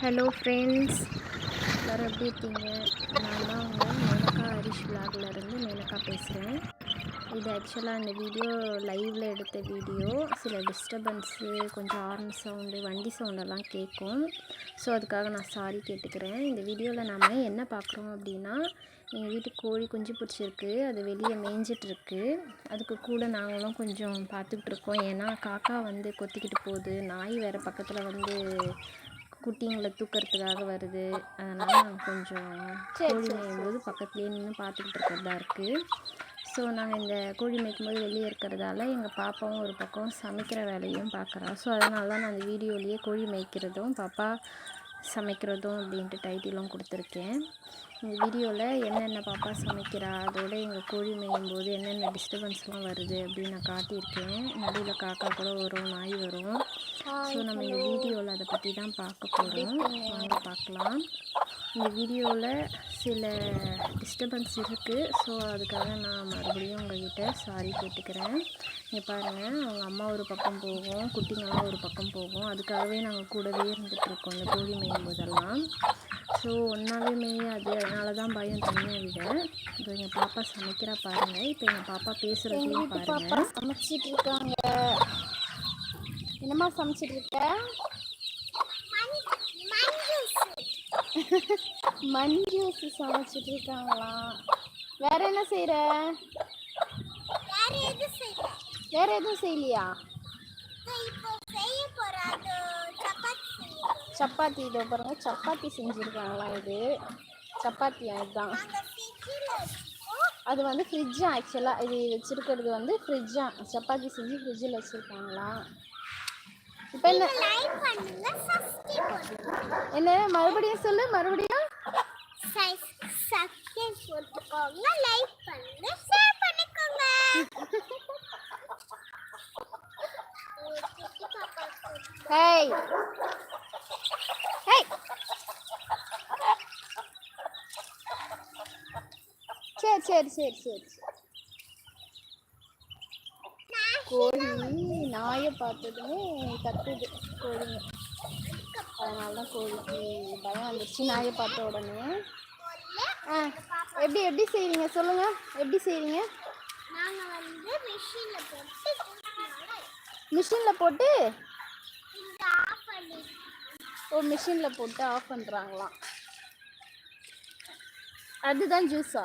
Hello friends எல்லோரும் எப்படி இருக்கீங்க? நான் தான் உங்கள் மேனகா ஹரிஷ் vlogல மேனகா பேசுகிறேன் இது ஆக்சுவலாக இந்த வீடியோ லைவில் எடுத்த வீடியோ சில டிஸ்டர்பன்ஸு கொஞ்சம் ஆர்ம் சவுண்டு வண்டி சவுண்டெல்லாம் கேட்கும் ஸோ அதுக்காக நான் சாரி கேட்டுக்கிறேன். இந்த வீடியோவில் நாம் என்ன பார்க்குறோம் அப்படின்னா எங்கள் வீட்டு கோழி குஞ்சு பிடிச்சிருக்கு. அது வெளியே மேய்ஞ்சிட்ருக்கு அதுக்கு கூட நாங்களும் கொஞ்சம் பார்த்துக்கிட்டு இருக்கோம். ஏன்னா காக்கா வந்து கொத்திக்கிட்டு போகுது. நாய் வேறு பக்கத்தில் வந்து குட்டிங்களை தூக்கறதுக்காக வருது. அதனால் கொஞ்சம் கோழி மேயும்போது பக்கத்துலேயே நின்று பார்த்துக்கிட்டு இருக்கிறதா இருக்குது ஸோ நாங்கள் இந்த கோழி மேய்க்கும்போது வெளியே இருக்கிறதால எங்கள் பாப்பாவும் ஒரு பக்கம் சமைக்கிற வேலையும் பார்க்குறா ஸோ அதனால தான் நான் அந்த வீடியோலேயே கோழி மேய்க்கிறதும் பாப்பா சமைக்கிறதும் அப்படின்ட்டு டைட்டிலும் கொடுத்துருக்கேன். இந்த வீடியோவில் என்னென்ன பாப்பா சமைக்கிறா அதோட எங்கள் கோழி மேயும் போது என்னென்ன டிஸ்டர்பன்ஸ்லாம் வருது அப்படின்னு நான் காட்டியிருக்கேன். நடுவில் காக்கா கூட வரும் நாய் வரும். ஸோ நம்ம இந்த வீடியோவில் அதை பற்றி தான் பார்க்க போகிறோம் வாங்க பார்க்கலாம். இந்த வீடியோவில் சில டிஸ்டர்பன்ஸ் இருக்குது ஸோ அதுக்காக நான் மறுபடியும் உங்கள்கிட்ட சாரி கேட்டுக்கிறேன். இங்கே பாருங்கள் அவங்க அம்மா ஒரு பக்கம் போகும் குட்டிங்கெல்லாம் ஒரு பக்கம் போகும். அதுக்காகவே நாங்கள் கூடவே இருந்துகிட்ருக்கோம் இந்த கோழி மேயும் போதெல்லாம். ஸோ ஒன்றாவே மேயாது அதனால தான் பயம் தனியாக விட இப்போ எங்கள் பாப்பா சமைக்கிறா பாருங்கள் இப்போ எங்கள் பாப்பா பேசுகிறதையும் பாருங்கள் சமைச்சிட்டு இருக்காங்க. என்னம்மா சமைச்சிட்டு இருக்க? மண் ஜூஸ் சமைச்சிட்டு இருக்காங்களாம். வேற என்ன செய்யற வேற எதுவும் செய்யலையா? சப்பாத்தி இதோ பாருங்க சப்பாத்தி செஞ்சுருக்காங்களா இது? சப்பாத்தியா இதுதான்? அது வந்து ஃப்ரிட்ஜா ஆக்சுவலாக இது வச்சுருக்கிறது வந்து ஃப்ரிட்ஜா சப்பாத்தி செஞ்சு ஃப்ரிட்ஜில் வச்சுருக்காங்களா? இப்போ என்ன? என்ன மறுபடியும் சொல்லு மறுபடியும்? போட்டுக்கோங்க லைக் பண்ணுங்க ஷேர் பண்ணிக்கோங்க ஹேய் ஹேய் சரி சரி சரி. கோழி நாயை பார்த்ததுமே கத்துது கோழிங்க. அதனால தான் கோழிக்கு பயம் வந்துருச்சு. நாயை பார்த்த உடனே. ஆ எப்படி எப்படி செய்றீங்க? சொல்லுங்க. எப்படி வந்து மிஷின்ல போட்டு மிஷினில் போட்டு? ஓ மிஷினில் போட்டு ஆஃப் பண்ணுறாங்களாம் அதுதான் ஜூஸா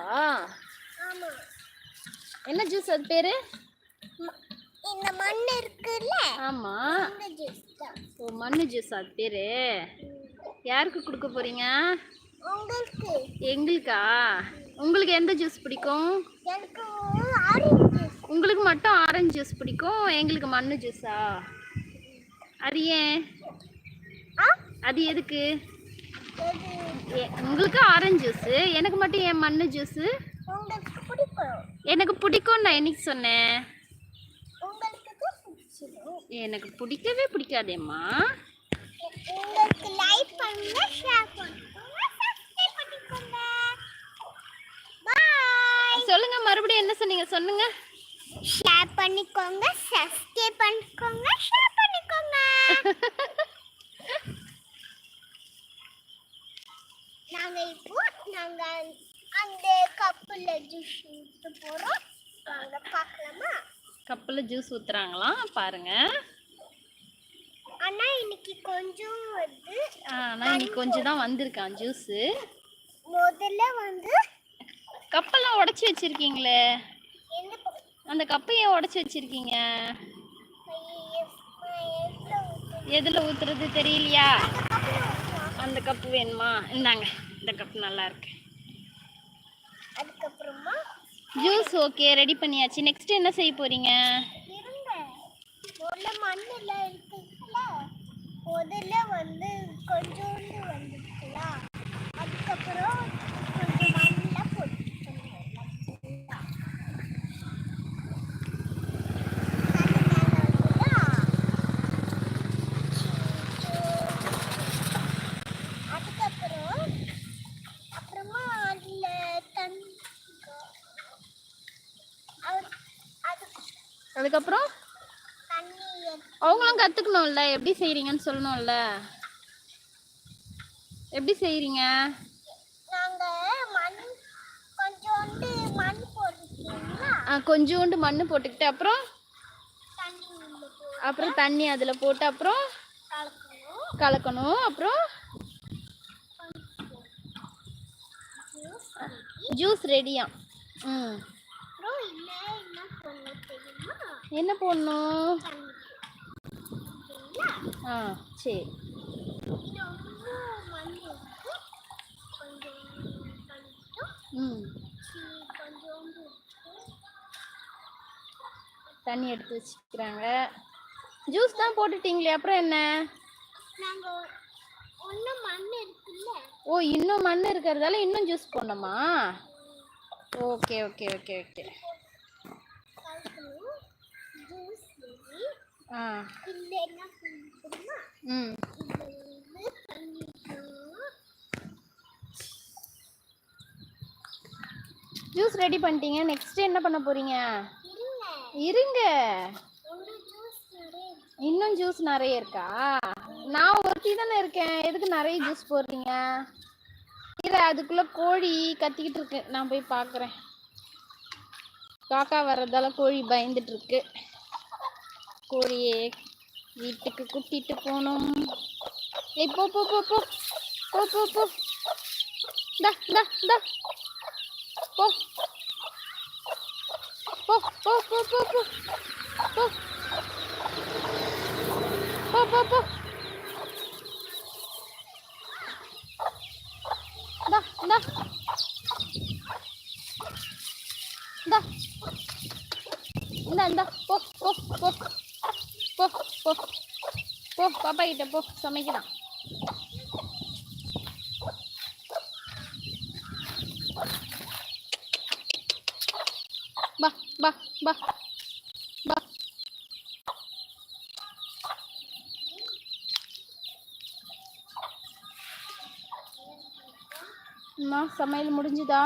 என்ன ஜூஸ்? அது பேர்? இந்த மண் இருக்குல்ல? ஆமாம் இந்த ஜூஸ் தான். ஓ மண்ணு ஜூஸ் அது பேர். யாருக்கு கொடுக்க போகிறீங்க உங்களுக்கு. எங்களுக்கா? உங்களுக்கு எந்த ஜூஸ் பிடிக்கும்? உங்களுக்கு மட்டும் ஆரஞ்சு ஜூஸ் பிடிக்கும் எங்களுக்கு மண்ணு ஜூஸா? அது ஏன்? அது எதுக்கு? உங்களுக்கு ஆரஞ்சு ஜூஸு எனக்கு மட்டும் ஏன் மண்ணு ஜூஸு? உங்களுக்கு பிடிக்கும். எனக்கு பிடிக்கும்னு நான் என்னைக்கு சொன்னேன்? எனக்கு பிடிக்கவே பிடிக்காதேம்மா. உங்களுக்கு லைக் பண்ணுங்க ஷேர் பண்ணுங்க. சொல்லுங்க மறுபடியும் என்ன சொன்னீங்க? சொல்லுங்க. ஷேர் பண்ணிக்கோங்க சப்ஸ்கிரைப் பண்ணிக்கோங்க ஷேர் பண்ணிக்கோங்க. நாங்க இப்போ நாங்க அந்த கப்புல ஜூஸ் ஊத்த போறோம். வாங்க பார்க்கலாமா? கப்பில் ஜூஸ் ஊத்துறாங்களாம் பாருங்க. ஆனா இன்னைக்கு கொஞ்சம் வந்து ஆனால் இன்னைக்கு கொஞ்சம் தான் வந்திருக்கான் ஜூஸு முதல்ல வந்து கப்பெல்லாம் உடச்சி வச்சிருக்கீங்களே? அந்த கப்பை ஏன் உடச்சி வச்சிருக்கீங்க? எதில் ஊத்துறது தெரியலையா? அந்த கப்பு வேணுமா? இந்தாங்க இந்த கப்பு நல்லா இருக்கு. அதுக்கப்புறமா ஜூஸ் ஓகே ரெடி பண்ணியாச்சு. நெக்ஸ்ட் என்ன செய்ய போறீங்க? முதல்ல மண்ணுல இருக்குல்ல முதல்ல வந்து கொஞ்சோண்டு வந்துருக்குல்ல அதுக்கப்புறம் கொஞ்சம் மண்ணில் போட்டுக்கணும் அதுக்கப்புறம் அப்புறமா அதுல தண்ணி அது அது அதுக்கப்புறம்? அவங்களும் கற்றுக்கணும்ல எப்படி செய்கிறீங்கன்னு சொல்லணும்ல. எப்படி செய்கிறீங்க கொஞ்சோண்டு மண் போட்டுக்கிட்டு அப்புறம்? அப்புறம் தண்ணி அதில் போட்டு அப்புறம்? கலக்கணும். அப்புறம்? ஜூஸ் ரெடியா? ம். என்ன போடணும்? ஆ சரி. ம். தண்ணி எடுத்து வச்சுக்கிறாங்க. ஜூஸ் தான் போட்டுட்டீங்களே அப்புறம் என்ன? ஓ இன்னும் மண் இருக்கிறதால இன்னும் ஜூஸ் போடணுமா? ஓகே ஓகே ஓகே ஓகே கலக்கணும் ஜூஸ் ரெடி ஆ இல்ல என்ன பண்ணணுமா ம். ஜூஸ் ரெடி பண்ணிட்டீங்க. நெக்ஸ்ட் என்ன பண்ண போறீங்க? இல்ல இருங்க. இன்னும் ஜூஸ் நிறைய இருக்கா? நான் ஒருத்தி தானே இருக்கேன். எதுக்கு நிறைய ஜூஸ் போடுறீங்க? இரு அதுக்குள்ள கோழி கத்திக்கிட்டு இருக்கு. நான் போய் பார்க்குறேன் காக்கா வர்றதால கோழி பயந்துட்டு இருக்கு. கோழியே வீட்டுக்கு கூட்டிட்டு போனோம். ஏய் போ போ போ போ. போ போ போ. டா டா டா போ. போ போ போ போ போ. போ. போ போ போ. இந்தா இந்தா. இந்தா. இந்தா இந்தா. போ போ போ. போ போ போ பாப்பா கிட்ட போ சமைக்கலாம் பா பா பா பா அம்மா சமையல் முடிஞ்சுதா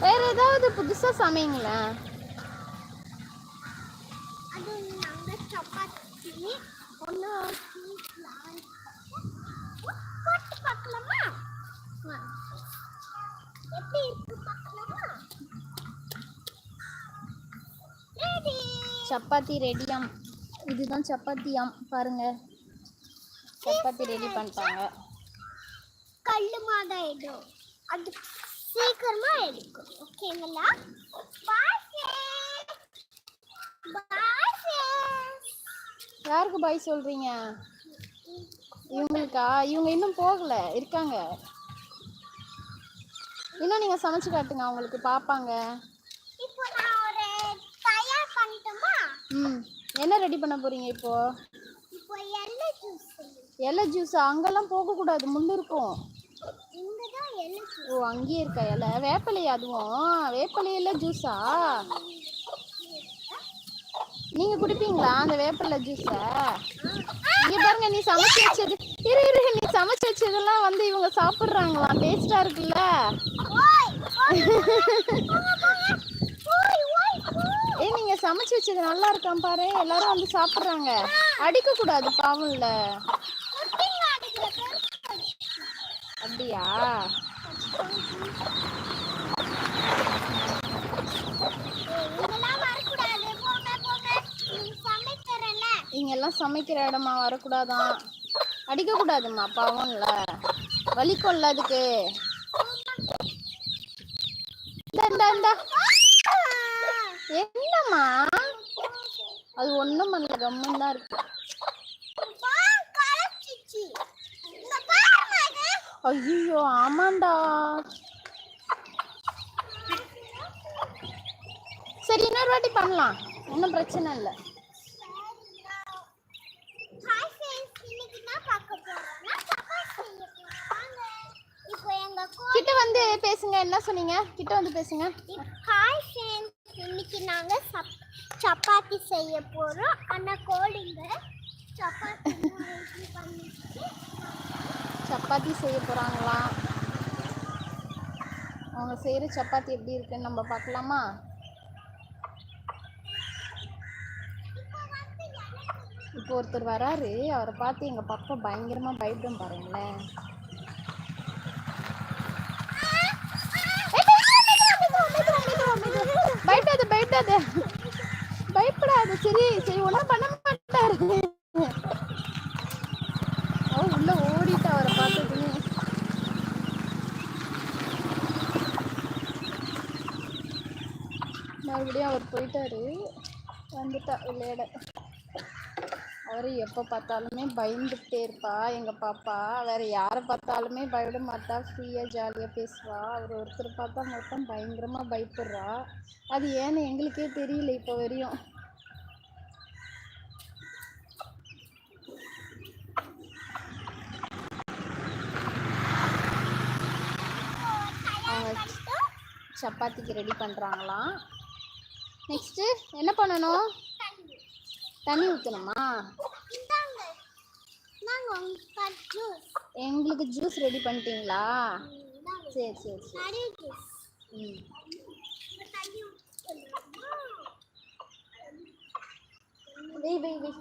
வேற ஏதாவது புதுசா சமைங்களேன் அது நாங்க சப்பாத்தி ஒன்று போட்டு பார்க்கலாமா வா. எப்படி இருக்கு பார்க்கலாமா ரெடி சப்பாத்தி ரெடியாம் இதுதான் சப்பாத்தியாம் பாருங்க. சப்பாத்தி ரெடி பண்ணிட்டாங்க. கல்லு மாதம் ஆயிடும். அது சீக்கிரமா எடுக்கும் ஓகேங்களா? யாருக்கு பாய் சொல்றீங்க? இவங்களுக்கா? இவங்க இன்னும் போகல. இருக்காங்க. இன்னும் நீங்க சமைச்சு காட்டுங்க. அவங்களுக்கு ம். என்ன ரெடி பண்ண போறீங்க இப்போ? எள்ளு ஜூஸ் அங்கெல்லாம் போகக்கூடாது. முள்ளு இருக்கும் இங்க தான் எள்ளு ஜூஸ் ஓ அங்கேயே இருக்கா இலை? வேப்பலையா அதுவும்? வேப்பலையில ஜூஸா நீங்க குடிப்பீங்களா அந்த வேப்பல ஜூஸை இங்க பாருங்க நீ சமைச்சு வச்சது இரு இரு நீ சமைச்சு வச்சதெல்லாம் வந்து இவங்க சாப்பிடுறாங்களாம் டேஸ்டா இருக்குல்ல. ஏ நீங்க சமைச்சு வச்சது நல்லா இருக்கான் பாரு. எல்லாரும் வந்து சாப்பிடுறாங்க. அடிக்க கூடாது பாவம்ல. அப்படியா? நீங்கெல்லாம் சமைக்கிற இடமா வரக்கூடாதான் அடிக்கக்கூடாதுமா பாவம் இல்லை வலிக்கொள்ள அதுக்கு என்னம்மா? அது ஒண்ணும் பண்ணல கம்முன்னு தான் இருக்கு. ஐயோ ஆமாண்டா. சரி இன்னொரு வாட்டி பண்ணலாம். ஒன்றும் பிரச்சனை இல்லை. கிட்ட வந்து பேசுங்க என்ன சொன்னீங்க? கிட்ட வந்து பேசுங்க. ஹாய் ஃப்ரெண்ட்ஸ் இன்னைக்கு நாங்க சப் சப்பாத்தி செய்ய போறோம். ஆனா கோழிங்க. சப்பாத்தி சப்பாத்தி செய்ய போகிறாங்களாம் அவங்க செய்கிற சப்பாத்தி எப்படி இருக்குன்னு நம்ம பார்க்கலாமா? இப்போ ஒருத்தர் வராரு. அவரை பார்த்து எங்கள் பக்கம் பயங்கரமாக பயப்படும் பாருங்களேன். வந்துட்டா விளையாட. அவர் எப்போ பார்த்தாலுமே பயந்துட்டே இருப்பா எங்கள் பாப்பா. வேற யாரை பார்த்தாலுமே பயப்பட மாட்டா. ஃப்ரீயாக ஜாலியாக பேசுவா. அவர் ஒருத்தர் பார்த்தா மட்டும் பயங்கரமாக பயப்படுறா. அது ஏன்னு எங்களுக்கே தெரியல இப்போ வரையும். அவங்க சப்பாத்திக்கு ரெடி பண்ணுறாங்களாம் நெக்ஸ்ட்டு என்ன பண்ணணும்? தண்ணி ஊற்றணுமா எங்களுக்கு ஜூஸ் ரெடி பண்ணிட்டீங்களா? சரி சரி சரி. ம். வெய் வெய் வெய்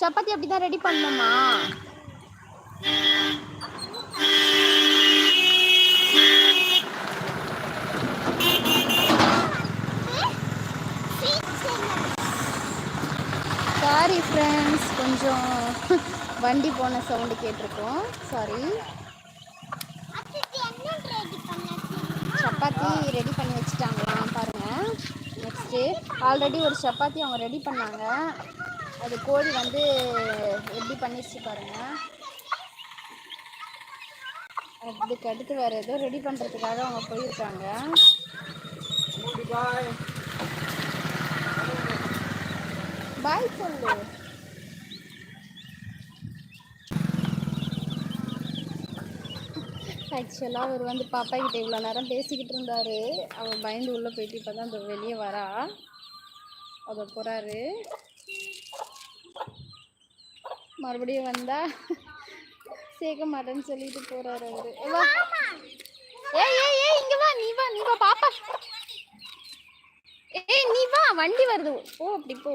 சப்பாத்தி அப்படி தான் ரெடி பண்ணணுமா? சாரி ஃப்ரெண்ட்ஸ் கொஞ்சம் வண்டி போன சவுண்டு கேட்டிருக்கோம். சாரி சப்பாத்தி ரெடி பண்ணி வச்சுட்டாங்களாம் பாருங்கள் நெக்ஸ்ட்டு ஆல்ரெடி ஒரு சப்பாத்தி அவங்க ரெடி பண்ணாங்க. அது கோழி வந்து எப்படி பண்ணிடுச்சு பாருங்கள் அதுக்கு அடுத்து வேறு ஏதோ ரெடி பண்ணுறதுக்காக அவங்க போயிருக்காங்க. பாய் சொல்லு ஆக்சுவலாக அவர் வந்து பாப்பா கிட்ட இவ்வளோ நேரம் பேசிக்கிட்டு இருந்தாரு. அவர் பயந்து உள்ளே போயிட்டு இப்போ தான் வெளியே வரா. அதை போகிறாரு மறுபடியும் வந்தா சேர்க்க மாட்டேன்னு சொல்லிட்டு போறாரு அவரு. ஏ, ஏய் ஏய் ஏய் இங்க வா நீ வா நீ வா பாப்பா. ஏய் நீ வா வண்டி வருது. போ அப்படி போ.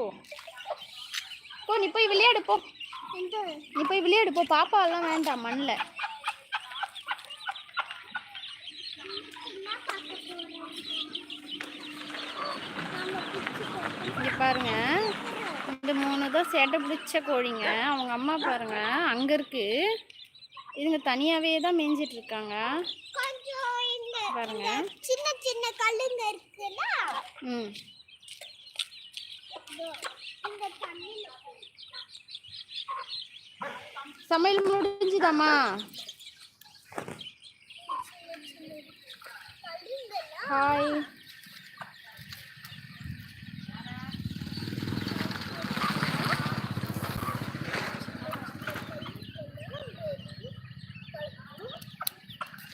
போ நீ போய் விளையாடு போ. நீ போய் விளையாடு போ. பாப்பா எல்லாம் வேண்டாம் மண்ணில் இங்க பாருங்க. இந்த மூணு தான் சேட்டை பிடிச்ச கோழிங்க. அவங்க அம்மா பாருங்க அங்க இருக்கு. இதுங்க தனியாவே தான் மேய்ஞ்சிட்டு இருக்காங்க. பாருங்க. சின்ன சின்ன கல்லுங்க இருக்குல்ல? ம். சமையல் முடிஞ்சுதாமா ஹாய்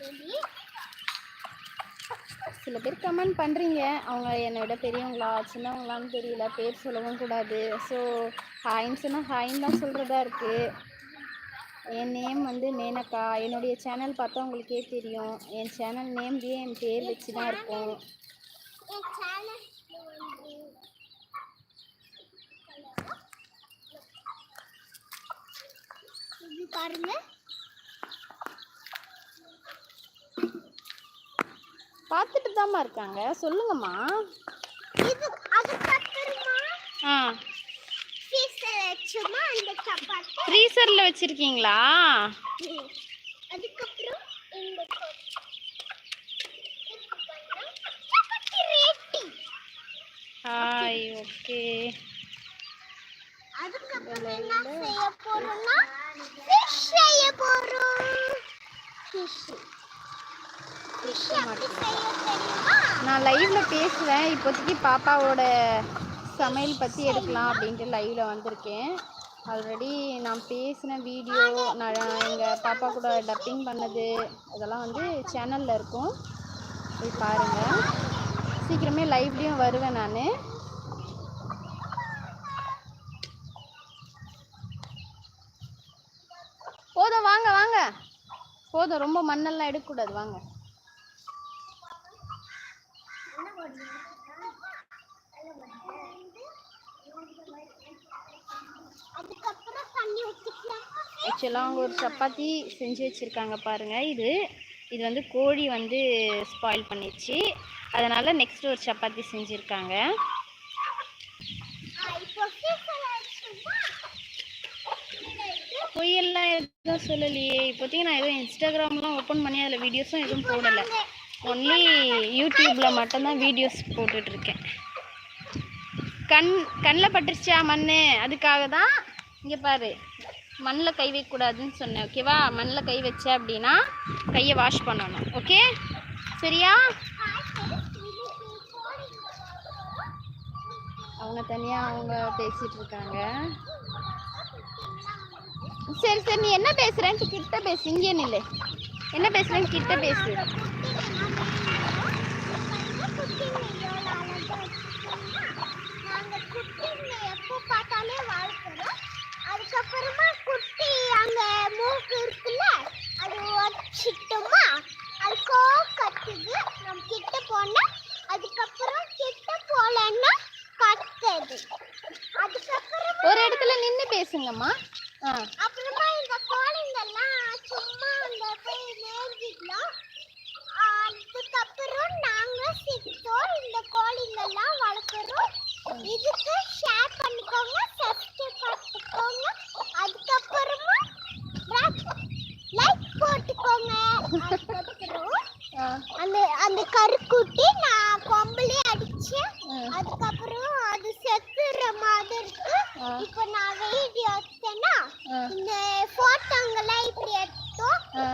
Thank you. சில பேர் கமெண்ட் பண்ணுறீங்க அவங்க என்னை விட பெரியவங்களா சின்னவங்களான்னு தெரியல. பேர் சொல்லவும் கூடாது. ஸோ ஹாயின்னு சொன்னால் ஹாயின்னு தான் சொல்கிறதா இருக்குது என் நேம் வந்து மேனக்கா என்னுடைய சேனல் பார்த்தா உங்களுக்கே தெரியும். என் சேனல் நேம்லேயே என் பேர் வச்சு தான் இருக்கும் பாருங்க. பார்த்துட்டு தாம்மா இருக்காங்க. சொல்லுங்கம்மா. இது அதுக்கப்புறமா ஆ. ஃபீஸில் வச்சோமா? அந்த சப்பாத்தி? ஃப்ரீசரில் வச்சுருக்கீங்களா. அதுக்கப்புறம் ஹாய் ஓகே. அதுக்கப்புறம் என்ன செய்ய போறோம்னா ஃபிஷ் செய்ய போறோம். ஃபிஷ் நான் லைவில் பேசுவேன் இப்போதைக்கு பாப்பாவோட சமையல் பற்றி எடுக்கலாம் அப்படின்ட்டு லைவில் வந்திருக்கேன். ஆல்ரெடி நான் பேசின வீடியோ நான் எங்கள் பாப்பா கூட டப்பிங் பண்ணது அதெல்லாம் வந்து சேனலில் இருக்கும். போய் பாருங்கள் சீக்கிரமே லைவ்லேயும் வருவேன் நான். போதும் வாங்க வாங்க. போதும் ரொம்ப மண்ணெல்லாம் எடுக்கக்கூடாது வாங்க அதுக்கப்புறம் தண்ணி ஊற்றிக்கலாம் ஆக்சுவலாக அவங்க ஒரு சப்பாத்தி செஞ்சு வச்சுருக்காங்க பாருங்கள் இது இது வந்து கோழி வந்து ஸ்பாயில் பண்ணிடுச்சு. அதனால் நெக்ஸ்ட் ஒரு சப்பாத்தி செஞ்சுருக்காங்க. பொய்யெல்லாம் எதுவும் சொல்லலையே. இப்போதைக்கு நான் எதுவும் இன்ஸ்டாகிராம்லாம் ஓப்பன் பண்ணி அதில் வீடியோஸும் எதுவும் போடலை. ஒன்லி யூடியூப்பில் மட்டும்தான் வீடியோஸ் போட்டுட்ருக்கேன். கண் கண்ணில் பட்டுருச்சா மண் அதுக்காக தான் இங்கே பாரு. மண்ணில் கை வைக்கக்கூடாதுன்னு சொன்னேன் ஓகேவா மண்ணில் கை வச்ச அப்படின்னா கையை வாஷ் பண்ணணும் ஓகே சரியா? அவங்க தனியாக அவங்க பேசிகிட்டு இருக்காங்க சரி சரி நீ என்ன பேசுகிறேன்னு கிட்ட பேசு இங்கே நில்லு. என்ன பேசுகிறேன்னு கிட்ட பேசு நாங்க குட்டிங்க எப்போ பார்த்தாலே வாழ்க்கிறோம் அதுக்கப்புறமா மூக்கு இருக்குல்ல அது வச்சிட்டோமா அதுக்கோ கத்துது நம்ம கிட்ட போனா அதுக்கப்புறம் கிட்ட போலன்னா கத்துது. அதுக்கப்புறம் ஒரு இடத்துல நின்று பேசுங்கம்மா. ஆ. அப்புறமா இந்த கோழிங்கெல்லாம் சும்மா அந்த போய் நேர்த்திக்கலாம் அதுக்கப்புறம் நாங்க சித்தோம் இந்த கோழிங்கெல்லாம் வளர்க்குறோம் இதுக்கு ஷேர் பண்ணிக்கோங்க சப்ஸ்கிரைப் பண்ணிக்கோங்க அதுக்கப்புறமா லைக் போட்டுக்கோங்க அதுக்கப்புறம் ஆ அந்த அந்த கருக்குட்டி நான் கொம்பலே அடிச்சேன் ம். அதுக்கப்புறம் அது செத்துற மாதிரி இருக்கு ஆ. இப்போ நான் வீடியோ எடுத்தேன்னா ஆ. இந்த போட்டோங்கெல்லாம் இப்படி எடுத்தோம் ஆ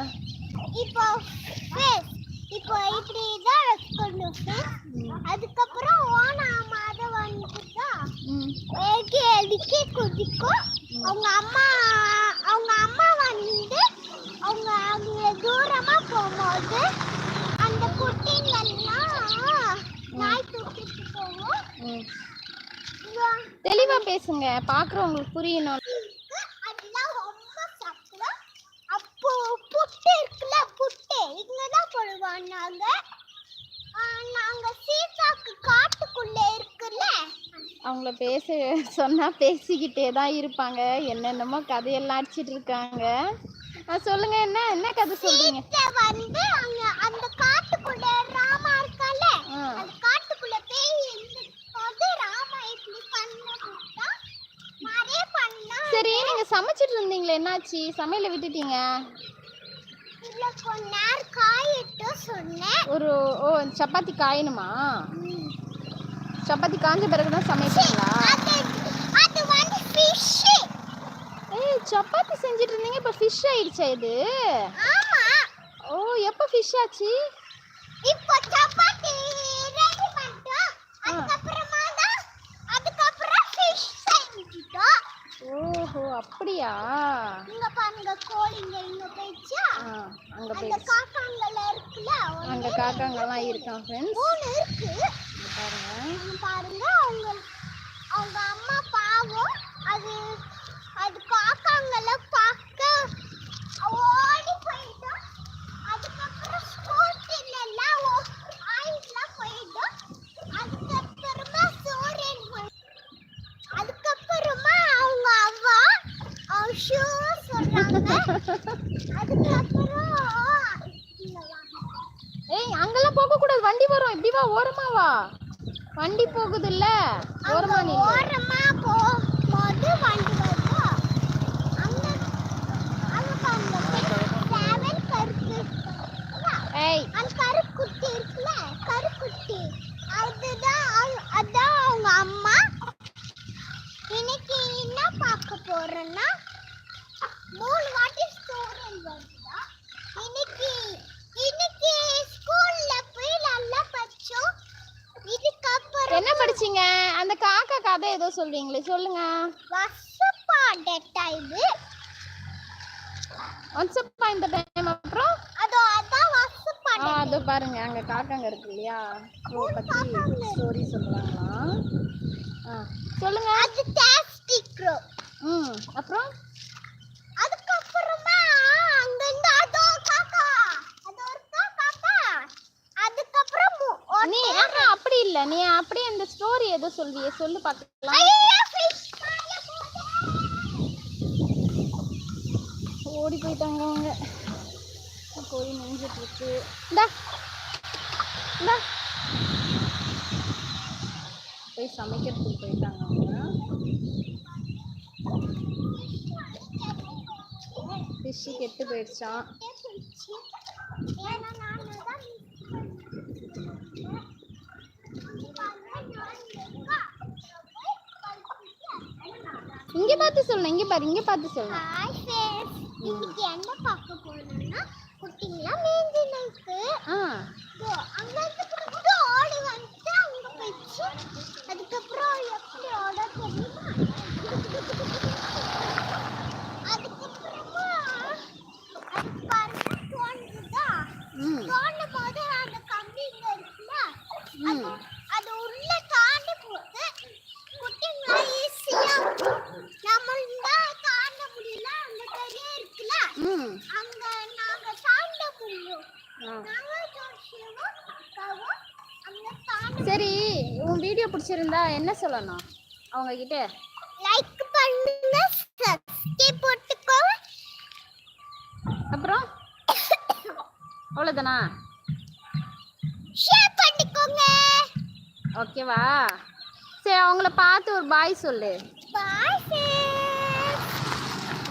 இப்போ ஃபேஸ் இப்போ இப்படி தான் எடுக்கணும் face. அதுக்கப்புறம் ஓனா மாத வந்துட்டா ம் ஏகே குதிக்கும் அவங்க அம்மா அவங்க அம்மா வந்து அவங்க அவங்க தூரமா போகும்போது அந்த குட்டிங்கெல்லாம் நாய் தூக்கிட்டு போகும். தெளிவாக பேசுங்க. பார்க்குறவங்களுக்கு புரியணும் இருக்கு. அதெல்லாம் ரொம்ப சாப்பிடும் அப்போ புட்டு இருக்குல்ல புட்டு இங்கதான் போடுவோம் நாங்க ஆ, நாங்க சீதாக்கு காட்டுக்குள்ள இருக்குல்ல அவங்கள பேச சொன்னால் பேசிக்கிட்டே தான் இருப்பாங்க. என்னென்னமோ கதையெல்லாம் அடிச்சிட்டு இருக்காங்க. சொல்லுங்க என்ன என்ன கதை சொல்றீங்க? வந்து அங்க அந்த காட்டுக்குள்ள ராமா இருக்கால. அந்த காட்டுக்குள்ள பேய் இருந்தபோது ராமா இப்படி பண்ண நிறைய பண்ணா சரி நீங்க சமைச்சிட்டு இருந்தீங்களே என்னாச்சு? சமையல விட்டுட்டீங்க? இல்ல கொஞ்ச நேரம் காயிட்டு சொன்னேன். ஒரு ஓ சப்பாத்தி காயணுமா? சப்பாத்தி காஞ்ச பிறகு தான் சமைப்பீங்களா? ஏய் சப்பாத்தி செஞ்சுட்டு இருந்தீங்க இப்போ ஃபிஷ் ஆயிடுச்சா இது? ஆமா. ஓ எப்போ ஃபிஷ் ஆச்சு? இப்போ சப்பாத்தி ரெடி பண்ணிட்டோம். அதுக்கப்புறமா தான் அதுக்கப்புறம் ஃபிஷ் செஞ்சுட்டோம். ஓஹோ அப்படியா? இங்க பாருங்க கோழிங்க இங்க போயிடுச்சா? ஆ அங்கே போயிடுச்சு. காக்காங்கல இருக்குல்ல ஒண்ணு, அங்கே காக்காங்கெல்லாம் இருக்கான் ஃப்ரெண்ட்ஸ் மூணு இருக்கு. பாருங்க. அவங்க அவங்க அம்மா பாவம் அது அது காக்காங்கல பார்க்க ஓடி போயிடும். அதுக்கப்புறம் ஸ்கூட்டில எல்லாம் ஆயில போயிடும். அதுக்கப்புறமா சூரியன் அதுக்கப்புறமா அவங்க அவ்வா அவங்க ஷூ சொல்றாங்க. அதுக்கப்புறம். ஏய் அங்கெல்லாம் போக கூடாது வண்டி வரும். இப்படி வா ஓரமா வா. வண்டி போகுது இல்ல ஓரமா அங்க நில்லு. ஓரமா போகும்போது வண்டி ம் அப்புறம்? அதுக்கப்புறமா அங்க இருந்து காக்கா அது காக்கா அதுக்கப்புறம் நீ ஆஹா அப்படி இல்ல. நீ அப்படியே அந்த ஸ்டோரி ஏதோ சொல்வியே சொல்லு பார்க்கலாம் ஓடி போயிட்டாங்க அவங்க. கோழி நினைஞ்சிட்டு இருக்கு. இந்தா. இந்தா. போய் சமைக்கிறதுக்கு போயிட்டாங்க அவங்க. கெட்டு போயிடுச்சான். இங்க பார்த்து சொல்லணும் இங்க பாரு இங்க பார்த்து சொல்லணும் ஹாய் ஃப்ரெண்ட்ஸ் இன்னைக்கு என்ன பார்க்க போறோம்னா குட்டிங்களா மேஞ்சினருக்கு ஆ. அங்க இருந்து ஓடி வந்துட்டு அங்க போயிடுச்சு அதுக்கப்புறம் எப்படி ஓட தெரியுமா அதுக்கப்புறமா அது பாருங்க தோன்றுதா ம் தோண்டும் போது அந்த கம்பி இங்க இருக்குல்ல அது ம். அது உள்ள தாண்டி போட்டு குட்டிங்களா ஈஸியா நம்மளால தாண்ட முடியல அந்த பெரிய இருக்குல்ல ம் அங்க நாங்க தாண்ட முடியும் ஆ நாங்க ஜோஷியமும் அக்காவும் அங்க தாண்ட சரி உன் வீடியோ பிடிச்சிருந்தா என்ன சொல்லணும்? அவங்க கிட்ட லைக் பண்ணுங்க சப்ஸ்கிரைப் போட்டுக்கோங்க அப்புறம்? அவ்வளோதானா ஷேர் பண்ணிக்கோங்க. ஓகேவா சரி அவங்கள பார்த்து ஒரு பாய் சொல்லு.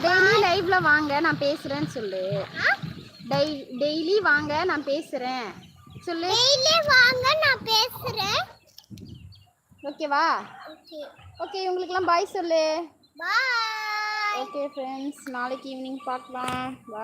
டெய்லி லைவ்ல வாங்க நான் பேசுறேன்னு சொல்லு. டெய் டெய்லி வாங்க நான் பேசுறேன். சொல்லு. டெய்லி வாங்க நான் பேசுறேன். ஓகேவா? ஓகே. இவங்களுக்குலாம் பாய் சொல்லு. பாய் ஓகே ஃப்ரெண்ட்ஸ் நாளைக்கு ஈவினிங் பார்க்கலாம். பாய்